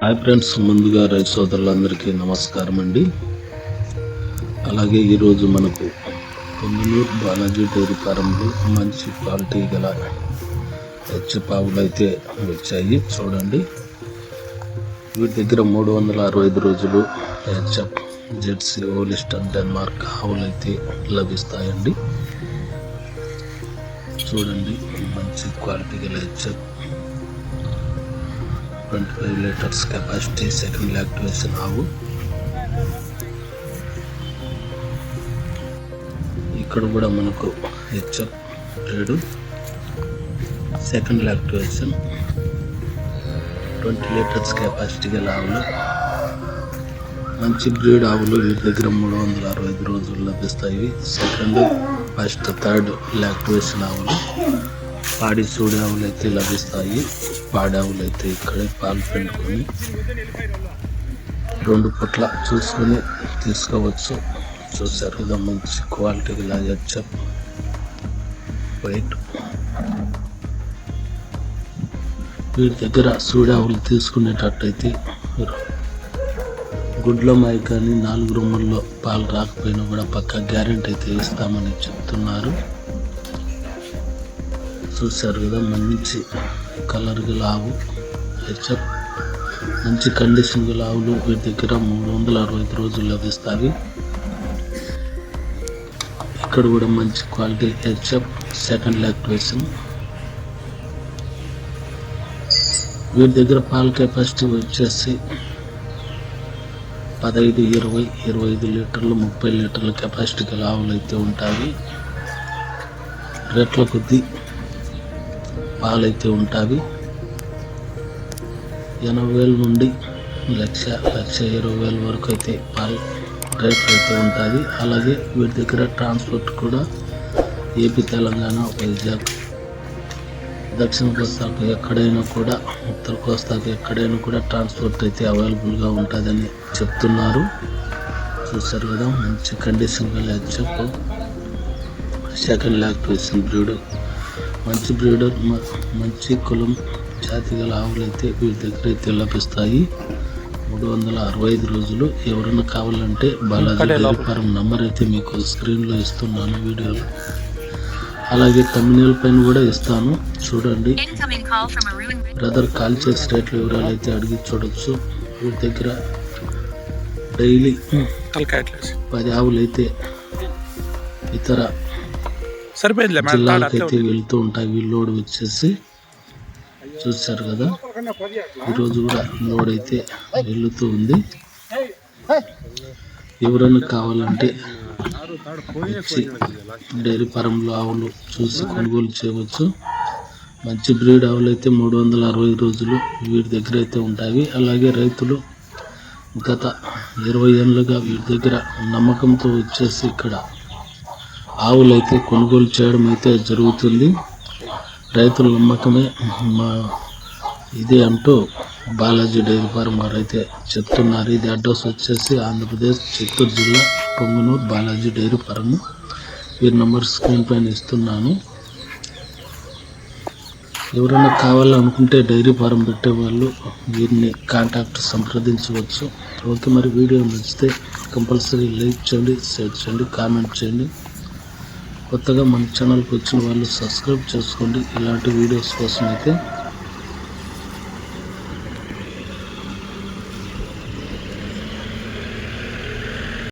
Hi friends ముందుగా రైతు సోదరులందరికీ నమస్కారం అండి అలాగే ఈరోజు మనకు పొందులూరు బాలాజీ డైరీ ఫారంలో మంచి క్వాలిటీ గల హెచ్చపావులు అయితే వచ్చాయి. చూడండి. వీటి దగ్గర మూడు వందల అరవై ఐదు రోజులు హెచ్ఎఫ్ జెడ్సీ ఓలిస్టన్ డెన్మార్క్ ఆవులు అయితే లభిస్తాయండి. చూడండి. మంచి క్వాలిటీ గల HF. Twenty five litres capacity second lactation ఆవు ఇక్కడ కూడా మనకు హెచ్ఎఫ్ రేడు second lactation twenty litres capacity గల ఆవులు. మంచి బ్రీడ్ ఆవులు వీటి దగ్గర మూడు వందల అరవై ఐదు రోజులు లభిస్తాయి. సెకండ్ ఫస్ట్ థర్డ్ లాక్టివేషన్ ఆవులు. పాడి సూడి ఆవులు అయితే లభిస్తాయి పాడి ఆవులు అయితే ఇక్కడే పాలు పిండుకొని రెండు పట్ల చూసుకొని తీసుకోవచ్చు. చూసారు కదా మంచి క్వాలిటీ ఇలా వైట్ వీటి దగ్గర సూడి ఆవులు తీసుకునేటట్టయితే గుడ్ల మాయ కానీ నాలుగు రూముల్లో పాలు రాకపోయినా కూడా పక్క గ్యారెంటీ అయితే ఇస్తామని చెప్తున్నారు. చూశారు కదా మంచి కలర్ లావు. హెచ్ఎఫ్ మంచి కండిషన్ లావులు ఆవులు వీటి దగ్గర మూడు వందల అరవై ఐదు రోజులు లభిస్తాయి ఇక్కడ కూడా మంచి క్వాలిటీ హెచ్ఎఫ్ సెకండ్ లాక్టివేషన్ వీటి దగ్గర పాల కెపాసిటీ వచ్చేసి పదహైదు ఇరవై ఇరవై ఐదు లీటర్లు ముప్పై లీటర్ల కెపాసిటీ గల ఆవులు అయితే ఉంటాయి. రేట్ల కొద్దీ పాలైతే ఉంటుంది ఎనభై వేల నుండి లక్ష లక్ష ఇరవై వేల వరకు అయితే పాలు రేట్ అయితే ఉంటుంది. అలాగే వీటి దగ్గర ట్రాన్స్పోర్ట్ కూడా ఏపీ తెలంగాణ వైజాగ్ దక్షిణ కోస్తాకు ఎక్కడైనా కూడా ఉత్తర కోస్తాకు ఎక్కడైనా కూడా ట్రాన్స్పోర్ట్ అయితే అవైలబుల్గా ఉంటుందని చెప్తున్నారు. చూసారు కదా మంచి కండిషన్గా లేదు చెప్పు. Second lactation breed. మంచి బ్రీడర్ మంచి కులం జాతి గల ఆవులు అయితే వీటి దగ్గర అయితే లభిస్తాయి. మూడు వందల అరవై ఐదు రోజులు ఎవరైనా కావాలంటే బాలాజీ డైరీ ఫారం నంబర్ అయితే మీకు స్క్రీన్లో ఇస్తున్నాను వీడియోలో. అలాగే తమిళ పైన కూడా ఇస్తాను. చూడండి. బ్రదర్ కాల్ చేసి రేట్ల వివరాలు అయితే అడిగి చూడొచ్చు. వీటి దగ్గర డైలీ పది ఆవులు అయితే ఇతర సరిపోయిందిలే జిల్లాలకైతే వెళ్తూ ఉంటాయి వీళ్ళ లోడ్ వచ్చేసి చూశారు కదా. ఈరోజు కూడా లోడ్ అయితే వెళ్తూ ఉంది. ఎవరైనా కావాలంటే వచ్చి డైరీ ఫారంలో ఆవులు చూసి కొనుగోలు చేయవచ్చు. మంచి బ్రీడ్ ఆవులు అయితే మూడు వందల అరవై రోజులు వీటి దగ్గర అయితే ఉంటాయి. అలాగే రైతులు గత ఇరవై ఏళ్ళుగా వీటి దగ్గర నమ్మకంతో వచ్చేసి ఇక్కడ ఆవులు అయితే కొనుగోలు చేయడం అయితే జరుగుతుంది. రైతుల నమ్మకమే మా ఇదే అంటూ బాలాజీ డైరీ ఫార్మ్ వారు అయితే చెప్తున్నారు. ఇది అడ్రస్ వచ్చేసి ఆంధ్రప్రదేశ్ చిత్తూరు జిల్లా పొంగునూరు బాలాజీ డైరీ ఫార్మ్. వీరి నెంబర్ స్క్రీన్ పైన ఇస్తున్నాను. ఎవరైనా కావాలనుకుంటే డైరీ ఫారం పెట్టే వాళ్ళు వీరిని కాంటాక్ట్ సంప్రదించవచ్చు. ఓకే మరి వీడియో నచ్చితే కంపల్సరీ లైక్ చేయండి షేర్ చేయండి కామెంట్ చేయండి. కొత్తగా మన ఛానల్కి వచ్చిన వాళ్ళు సబ్స్క్రైబ్ చేసుకోండి. ఇలాంటి వీడియోస్ కోసం అయితే